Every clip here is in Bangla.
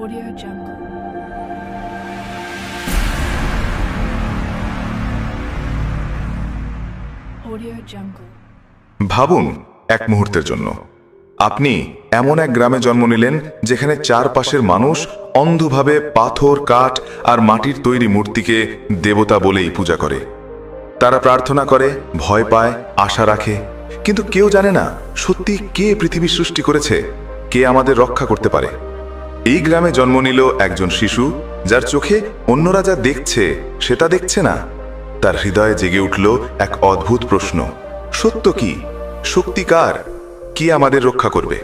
Audio Jungle. Audio Jungle. ভাবুন এক মুহূর্তের জন্য আপনি এমন এক গ্রামে জন্ম নিলেন যেখানে চারপাশের মানুষ অন্ধভাবে পাথর, কাঠ আর মাটির তৈরি মূর্তিকে দেবতা বলেই পূজা করে তারা প্রার্থনা করে, ভয় পায়, আশা রাখে কিন্তু কেউ জানে না সত্যি কে পৃথিবী সৃষ্টি করেছে, কে আমাদের রক্ষা করতে পারে এই গ্রামে জন্ম নিল একজন শিশু, যার চোখে অন্যরা যা দেখছে, সেটা দেখছে না। তার হৃদয়ে জেগে উঠল এক অদ্ভুত প্রশ্ন। সত্য কি? শক্তিকার কি আমাদের রক্ষা করবে?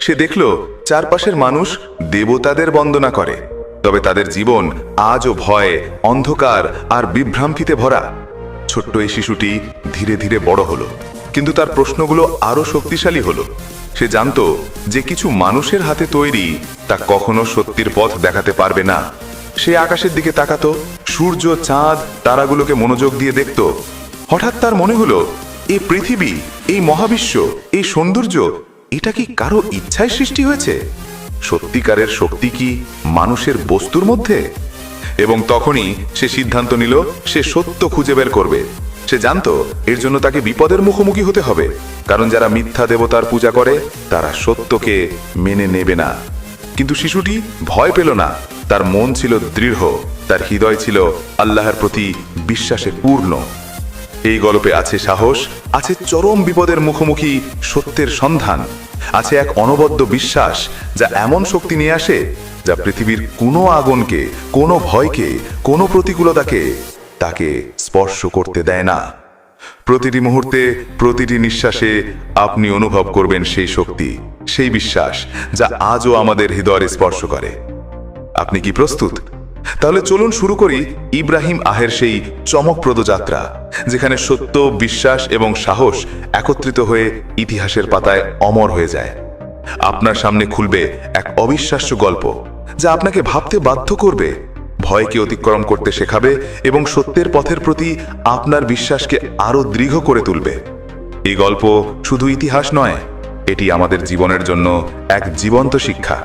সে দেখল, চারপাশের মানুষ দেবতাদের বন্দনা করে। তবে তাদের জীবন আজও ভয়ে, অন্ধকার আর বিভ্রান্তিতে ভরা। ছোট্ট এই শিশুটি ধীরে ধীরে বড় হলো। কিন্তু তার প্রশ্নগুলো আরও শক্তিশালী হলো। সে জানতো যে কিছু মানুষের হাতে তৈরি তা কখনো সত্যির পথ দেখাতে পারবে না। সে আকাশের দিকে তাকাতো, সূর্য, চাঁদ, তারাগুলোকে মনোযোগ দিয়ে দেখত। হঠাৎ তার মনে হলো এই পৃথিবী, এই মহাবিশ্ব, এই সৌন্দর্য, এটা কি কারও ইচ্ছায় সৃষ্টি হয়েছে? সত্যিকারের শক্তি কি মানুষের বস্তুর মধ্যে? এবং তখনই সে সিদ্ধান্ত নিল, সে সত্য খুঁজে বের করবে। সে জানতো এর জন্য তাকে বিপদের মুখোমুখি হতে হবে, কারণ যারা মিথ্যা দেবতার পূজা করে, তারা সত্যকে মেনে নেবে না। কিন্তু শিশুটি ভয় পেল না। তার মন ছিল দৃঢ়, তার হৃদয় ছিল আল্লাহর প্রতি বিশ্বাসে পূর্ণ। এই গল্পে আছে সাহস, আছে চরম বিপদের মুখোমুখি সত্যের সন্ধান, আছে এক অনবদ্য বিশ্বাস যা এমন শক্তি নিয়ে আসে যা পৃথিবীর কোনো আগুনকে, কোনো ভয়কে, কোনো প্রতিকূলতাকে তাকে স্পর্শ করতে দেয় না। প্রতিটি মুহূর্তে, প্রতিটি নিঃশ্বাসে আপনি অনুভব করবেন সেই শক্তি, সেই বিশ্বাস যা আজও আমাদের হৃদয়ে স্পর্শ করে। আপনি কি প্রস্তুত? তাহলে চলুন শুরু করি ইব্রাহিম আহের সেই চমকপ্রদ যাত্রা, যেখানে সত্য, বিশ্বাস এবং সাহস একত্রিত হয়ে ইতিহাসের পাতায় অমর হয়ে যায়। আপনার সামনে খুলবে এক অবিশ্বাস্য গল্প, যা আপনাকে ভাবতে বাধ্য করবে। ভয়কে অতিক্রম করতে শেখাবে এবং সত্যের পথের প্রতি আপনার বিশ্বাসকে আরও দৃঢ় করে তুলবে। এই গল্প শুধু ইতিহাস নয়, এটি আমাদের জীবনের জন্য এক জীবন্ত শিক্ষা।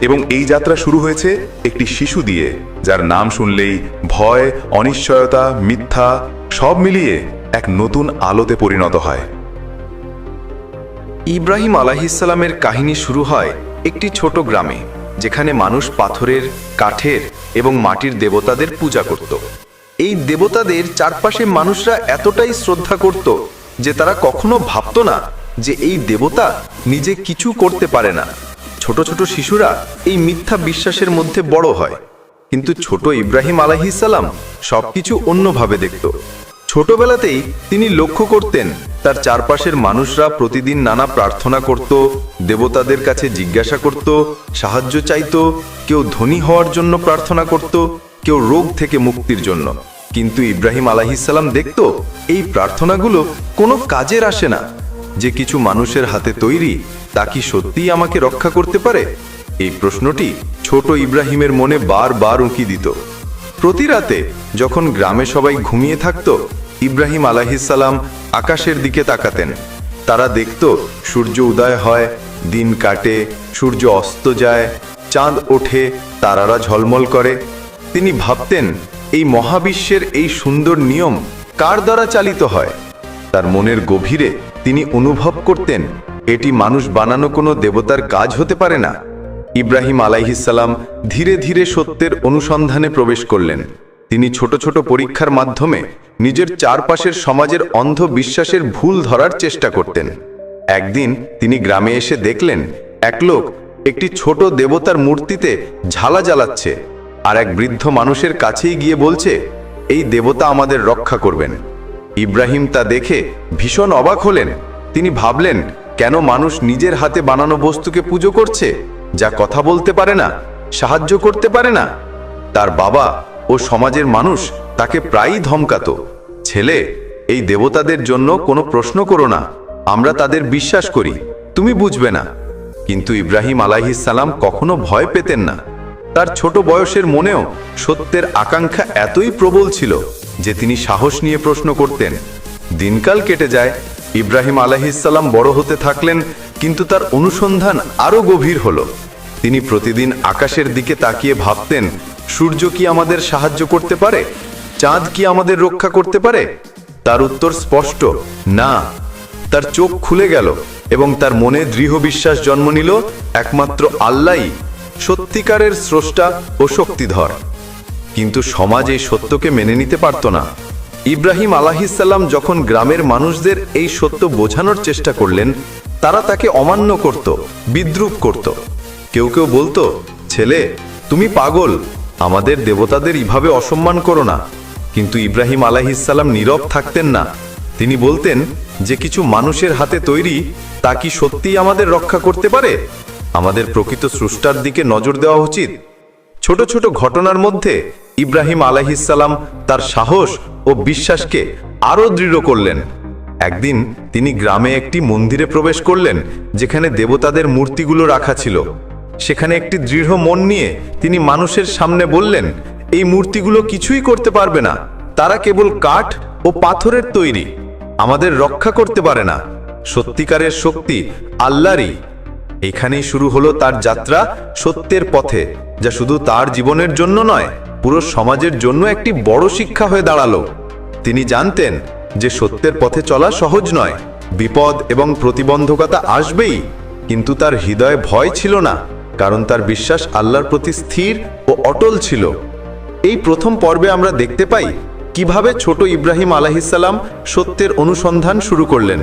এবং এই যাত্রা শুরু হয়েছে একটি শিশু দিয়ে, যার নাম শুনলেই ভয়, অনিশ্চয়তা, মিথ্যা সব মিলিয়ে এক নতুন আলোতে পরিণত হয়। ইব্রাহিম আলাহিসাল্লামের কাহিনী শুরু হয় একটি ছোট গ্রামে, যেখানে মানুষ পাথরের, কাঠের এবং মাটির দেবতাদের পূজা করত। এই দেবতাদের চারপাশে মানুষরা এতটাই শ্রদ্ধা করত যে তারা কখনো ভাবত না যে এই দেবতা নিজে কিছু করতে পারে না। ছোট ছোট শিশুরা এই মিথ্যা বিশ্বাসের মধ্যে বড় হয়। কিন্তু ছোট ইব্রাহিম আলাহিসাল্লাম সবকিছু অন্যভাবে দেখত। ছোটবেলাতেই তিনি লক্ষ্য করতেন, তার চারপাশের মানুষরা প্রতিদিন নানা প্রার্থনা করত, দেবতাদের কাছে জিজ্ঞাসা করত, সাহায্য চাইত, কেউ ধনী হওয়ার জন্য প্রার্থনা করত, কেউ রোগ থেকে মুক্তির জন্য। কিন্তু ইব্রাহিম আলাহিসাল্লাম দেখত, এই প্রার্থনাগুলো কোনো কাজের আসে না। যে কিছু মানুষের হাতে তৈরি, তা কি সত্যিই আমাকে রক্ষা করতে পারে? এই প্রশ্নটি ছোট ইব্রাহিমের মনে বারবার উঁকি দিত। প্রতি রাতে যখন গ্রামে সবাই ঘুমিয়ে থাকত ইব্রাহিম আলাহিসাল্লাম আকাশের দিকে তাকাতেন। তারা দেখত, সূর্য উদয় হয়, দিন কাটে, সূর্য অস্ত যায়, চাঁদ ওঠে, তারারা ঝলমল করে। তিনি ভাবতেন, এই মহাবিশ্বের এই সুন্দর নিয়ম কার দ্বারা চালিত হয়? তার মনের গভীরে তিনি অনুভব করতেন, এটি মানুষ বানানো কোনো দেবতার কাজ হতে পারে না। ইব্রাহিম আলাইহিসাল্লাম ধীরে ধীরে সত্যের অনুসন্ধানে প্রবেশ করলেন। তিনি ছোট ছোট পরীক্ষার মাধ্যমে নিজের চারপাশের সমাজের অন্ধ বিশ্বাসের ভুল ধরার চেষ্টা করতেন। একদিন তিনি গ্রামে এসে দেখলেন, এক লোক একটি ছোট দেবতার মূর্তিতে ঝালা জ্বালাচ্ছে আর এক বৃদ্ধ মানুষের কাছেই গিয়ে বলছে, এই দেবতা আমাদের রক্ষা করবেন। ইব্রাহিম তা দেখে ভীষণ অবাক হলেন। তিনি ভাবলেন, কেন মানুষ নিজের হাতে বানানো বস্তুকে পুজো করছে, যা কথা বলতে পারে না, সাহায্য করতে পারে না? তার বাবা ও সমাজের মানুষ তাকে প্রায়ই ধমকাতো। ছেলে, এই দেবতাদের জন্য কোনো প্রশ্ন করো না। আমরা তাদের বিশ্বাস করি। তুমি বুঝবে না। কিন্তু ইব্রাহিম আলাইহিসাল্লাম কখনো ভয় পেতেন না। তার ছোট বয়সের মনেও সত্যের আকাঙ্ক্ষা এতই প্রবল ছিল যে তিনি সাহস নিয়ে প্রশ্ন করতেন, দিনকাল কেটে যায়, ইব্রাহিম আলাহিসাল্লাম বড় হতে থাকলেন, কিন্তু তার অনুসন্ধান আরও গভীর হলো। তিনি প্রতিদিন আকাশের দিকে তাকিয়ে ভাবতেন সূর্য কি আমাদের সাহায্য করতে পারে? চাঁদ কি আমাদের রক্ষা করতে পারে? তার উত্তর স্পষ্ট, না। তার চোখ খুলে গেল এবং তার মনে দৃঢ় বিশ্বাস জন্ম নিল একমাত্র আল্লাহই সত্যিকারের স্রষ্টা ও শক্তিধর। কিন্তু সমাজ এই সত্যকে মেনে নিতে পারত না। ইব্রাহিম আলাহিসাল্লাম যখন গ্রামের মানুষদের এই সত্য বোঝানোর চেষ্টা করলেন, তারা তাকে অমান্য করত, বিদ্রুপ করত। কেউ কেউ বলতো, ছেলে, তুমি পাগল আমাদের দেবতাদের ইভাবে অসম্মান করো না। কিন্তু ইব্রাহিম আলাহিসাল্লাম নীরব থাকতেন না। তিনি বলতেন, যে কিছু মানুষের হাতে তৈরি, তা কি সত্যিই আমাদের রক্ষা করতে পারে? আমাদের প্রকৃত স্রষ্টার দিকে নজর দেওয়া উচিত। ছোট ছোট ঘটনার মধ্যে ইব্রাহিম আলাহিসাল্লাম তার সাহস ও বিশ্বাসকে আরও দৃঢ় করলেন। একদিন তিনি গ্রামে একটি মন্দিরে প্রবেশ করলেন, যেখানে দেবতাদের মূর্তিগুলো রাখা ছিল। সেখানে একটি দৃঢ় মন নিয়ে তিনি মানুষের সামনে বললেন, এই মূর্তিগুলো কিছুই করতে পারবে না। তারা কেবল কাঠ ও পাথরের তৈরি। আমাদের রক্ষা করতে পারে না। সত্যিকারের শক্তি আল্লাহরই এখানেই শুরু হলো তার যাত্রা সত্যের পথে, যা শুধু তার জীবনের জন্য নয়, পুরো সমাজের জন্য একটি বড় শিক্ষা হয়ে দাঁড়াল। তিনি জানতেন যে সত্যের পথে চলা সহজ নয়, বিপদ এবং প্রতিবন্ধকতা আসবেই, কিন্তু তার হৃদয়ে ভয় ছিল না। কারণ তার বিশ্বাস আল্লাহর প্রতি স্থির ও অটল ছিল। এই প্রথম পর্বে আমরা দেখতে পাই কীভাবে ছোট ইব্রাহিম আলাহিসাল্লাম সত্যের অনুসন্ধান শুরু করলেন,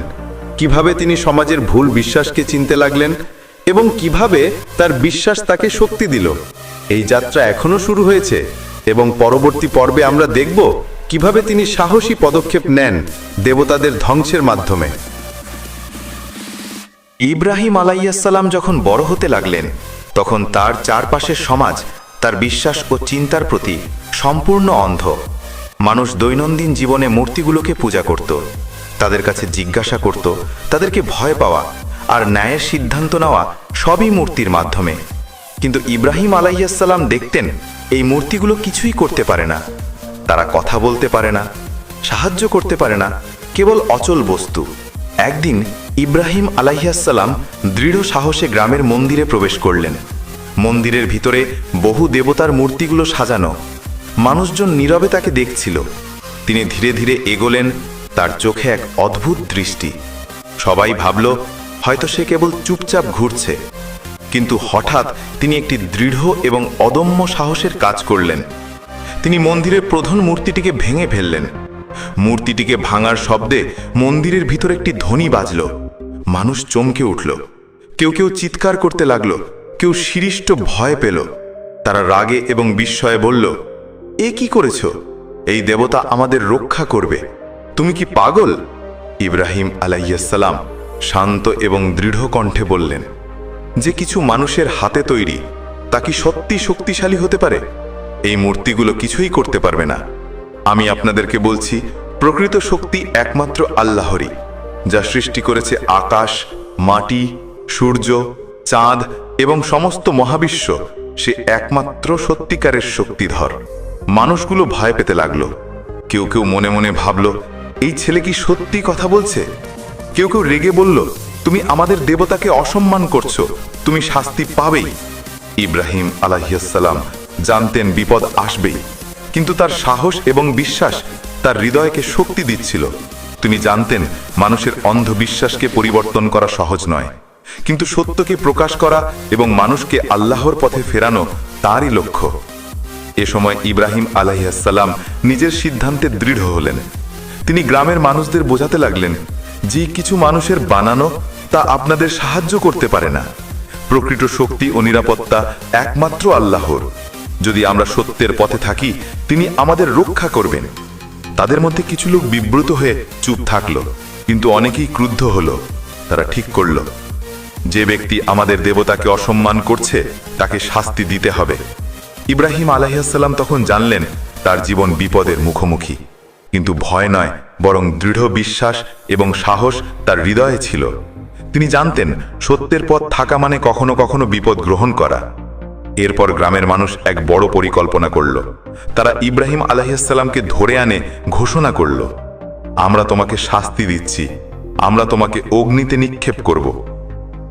কীভাবে তিনি সমাজের ভুল বিশ্বাসকে চিনতে লাগলেন এবং কীভাবে তার বিশ্বাস তাকে শক্তি দিল। এই যাত্রা এখনও শুরু হয়েছে এবং পরবর্তী পর্বে আমরা দেখব কীভাবে তিনি সাহসী পদক্ষেপ নেন দেবতাদের ধ্বংসের মাধ্যমে। ইব্রাহিম আলাইসাল্লাম যখন বড় হতে লাগলেন তখন তার চারপাশের সমাজ, তার বিশ্বাস ও চিন্তার প্রতি সম্পূর্ণ অন্ধ। মানুষ দৈনন্দিন জীবনে মূর্তিগুলোকে পূজা করত, তাদের কাছে জিজ্ঞাসা করত, তাদেরকে ভয় পাওয়া আর ন্যায়ের সিদ্ধান্ত নেওয়া সবই মূর্তির মাধ্যমে। কিন্তু ইব্রাহিম আলাইসাল্লাম দেখতেন, এই মূর্তিগুলো কিছুই করতে পারে না। তারা কথা বলতে পারে না, সাহায্য করতে পারে না, কেবল অচল বস্তু। একদিন ইব্রাহিম আলাইহাসাল্লাম দৃঢ় সাহসে গ্রামের মন্দিরে প্রবেশ করলেন। মন্দিরের ভিতরে বহু দেবতার মূর্তিগুলো সাজানো। মানুষজন নীরবে তাকে দেখছিল। তিনি ধীরে ধীরে এগোলেন, তার চোখে এক অদ্ভুত দৃষ্টি। সবাই ভাবল, হয়তো সে কেবল চুপচাপ ঘুরছে। কিন্তু হঠাৎ তিনি একটি দৃঢ় এবং অদম্য সাহসের কাজ করলেন। তিনি মন্দিরের প্রধান মূর্তিটিকে ভেঙে ফেললেন। মূর্তিটিকে ভাঙার শব্দে মন্দিরের ভিতর একটি ধ্বনি বাজল। মানুষ চমকে উঠল। কেউ কেউ চিৎকার করতে লাগল। কেউ শিরিষ্ট ভয় পেল। তারা রাগে এবং বিস্ময়ে বলল, এ কি করেছ? এই দেবতা আমাদের রক্ষা করবে। তুমি কি পাগল? ইব্রাহিম আলাইসাল্লাম শান্ত এবং দৃঢ় কণ্ঠে বললেন, যে কিছু মানুষের হাতে তৈরি, তা কি সত্যি শক্তিশালী হতে পারে? এই মূর্তিগুলো কিছুই করতে পারবে না। আমি আপনাদেরকে বলছি, প্রকৃত শক্তি একমাত্র আল্লাহরই, যা সৃষ্টি করেছে আকাশ, মাটি, সূর্য, চাঁদ এবং সমস্ত মহাবিশ্ব। সে একমাত্র সত্যিকারের শক্তিধর। মানুষগুলো ভয় পেতে লাগল। কেউ কেউ মনে মনে ভাবল, এই ছেলে কি সত্যি কথা বলছে? কেউ কেউ রেগে বলল, তুমি আমাদের দেবতাকে অসম্মান করছ, তুমি শাস্তি পাবেই। ইব্রাহিম আলাহিসাল্লাম জানতেন বিপদ আসবেই। কিন্তু তার সাহস এবং বিশ্বাস তার হৃদয়কে শক্তি দিচ্ছিল। তিনি জানতেন, মানুষের অন্ধবিশ্বাসকে পরিবর্তন করা সহজ নয়। কিন্তু সত্যকে প্রকাশ করা এবং মানুষকে আল্লাহর পথে ফেরানো তারই লক্ষ্য। এ সময় ইব্রাহিম আলাইসাল্লাম নিজের সিদ্ধান্তে দৃঢ় হলেন। তিনি গ্রামের মানুষদের বোঝাতে লাগলেন যে কিছু মানুষের বানানো তা আপনাদের সাহায্য করতে পারে না। প্রকৃত শক্তি ও নিরাপত্তা একমাত্র আল্লাহর। যদি আমরা সত্যের পথে থাকি, তিনি আমাদের রক্ষা করবেন। তাদের মধ্যে কিছু লোক বিব্রত হয়ে চুপ থাকল, কিন্তু অনেকেই ক্রুদ্ধ হলো, তারা ঠিক করল। যে ব্যক্তি আমাদের দেবতাকে অসম্মান করছে, তাকে শাস্তি দিতে হবে। ইব্রাহিম আলাইসাল্লাম তখন জানলেন, তার জীবন বিপদের মুখোমুখি। কিন্তু ভয় নয়, বরং দৃঢ় বিশ্বাস এবং সাহস তার হৃদয়ে ছিল। তিনি জানতেন, সত্যের পথ থাকা মানে কখনো কখনো বিপদ গ্রহণ করা। এরপর গ্রামের মানুষ এক বড় পরিকল্পনা করল। তারা ইব্রাহিম আলাহিসাল্লামকে ধরে আনে, ঘোষণা করল, আমরা তোমাকে শাস্তি দিচ্ছি, আমরা তোমাকে অগ্নিতে নিক্ষেপ করব।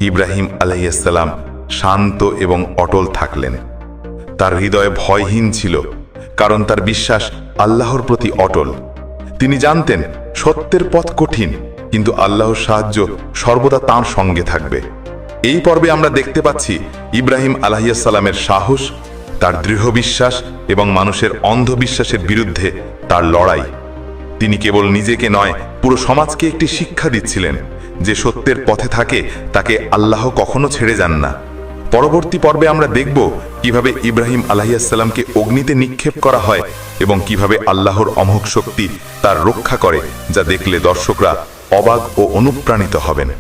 ইব্রাহিম আলাইসাল্লাম শান্ত এবং অটল থাকলেন। তার হৃদয়ে ভয়হীন ছিল, কারণ তার বিশ্বাস আল্লাহর প্রতি অটল। তিনি জানতেন, সত্যের পথ কঠিন, কিন্তু আল্লাহর সাহায্য সর্বদা তাঁর সঙ্গে থাকবে। এই পর্বে আমরা দেখতে পাচ্ছি ইব্রাহিম আলাহিয়াসাল্লামের সাহস, তার দৃঢ় বিশ্বাস এবং মানুষের অন্ধবিশ্বাসের বিরুদ্ধে তার লড়াই। তিনি কেবল নিজেকে নয়, পুরো সমাজকে একটি শিক্ষা দিচ্ছিলেন যে সত্যের পথে থাকে, তাকে আল্লাহ কখনো ছেড়ে যান না। পরবর্তী পর্বে আমরা দেখব কীভাবে ইব্রাহিম আলাহিয়াসাল্লামকে অগ্নিতে নিক্ষেপ করা হয় এবং কীভাবে আল্লাহর অমোঘ শক্তি তার রক্ষা করে, যা দেখলে দর্শকরা অবাক ও অনুপ্রাণিত হবেন।